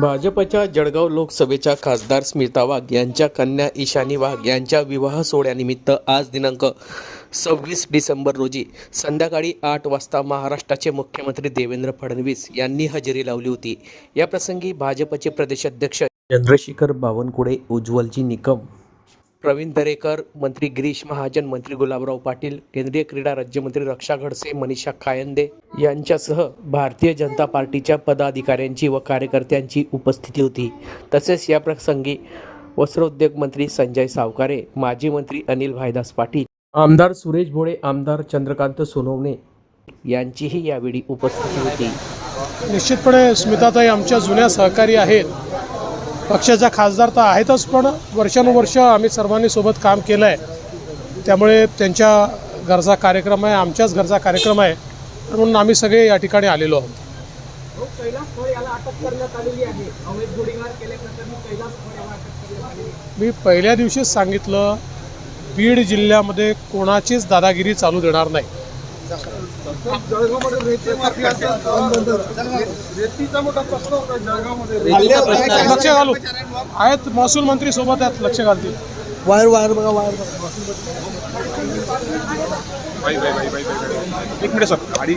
भाजपच्या जळगाव लोकसभेच्या खासदार स्मिता वाघ यांच्या कन्या ईशानी वाघ यांच्या विवाह सोहळ्यानिमित्त आज दिनांक सव्वीस डिसेंबर रोजी संध्याकाळी आठ वाजता महाराष्ट्राचे मुख्यमंत्री देवेंद्र फडणवीस यांनी हजेरी लावली होती. या प्रसंगी भाजपचे प्रदेशाध्यक्ष चंद्रशेखर बावनकुळे उज्ज्वलजी निकम प्रवीण दरेकर मंत्री गिरीश महाजन मंत्री गुलाबराव पाटील केंद्रीय क्रीडा राज्यमंत्री रक्षा खडसे मनीषा कायंदे यांच्यासह भारतीय जनता पार्टीच्या पदाधिकाऱ्यांची व कार्यकर्त्यांची उपस्थिती होती. तसेच या प्रसंगी वस्त्रोद्योग मंत्री संजय सावकारे माजी मंत्री अनिल भाईदास पाटील आमदार सुरेश भोळे आमदार चंद्रकांत सोनवणे यांचीही यावेळी उपस्थिती होती. निश्चितपणे स्मिताताई आमच्या जुन्या सहकारी आहेत. पक्षाच्या खासदार तर आहेतच पण वर्षानुवर्ष आम्ही सर्वांनी सोबत काम केलं आहे त्यामुळे त्यांच्या घरचा कार्यक्रम आहे आमच्याच घरचा कार्यक्रम आहे म्हणून आम्ही सगळे या ठिकाणी आलेलो आहोत. मी पहिल्या दिवशीच सांगितलं बीड जिल्ह्यामध्ये कोणाचीच दादागिरी चालू देणार नाही. लक्ष घालू आहेत महसूल मंत्री सोबत आहेत लक्ष घालतील वायर वायर बघा वायर बघा एक मिनिट सर गाडी.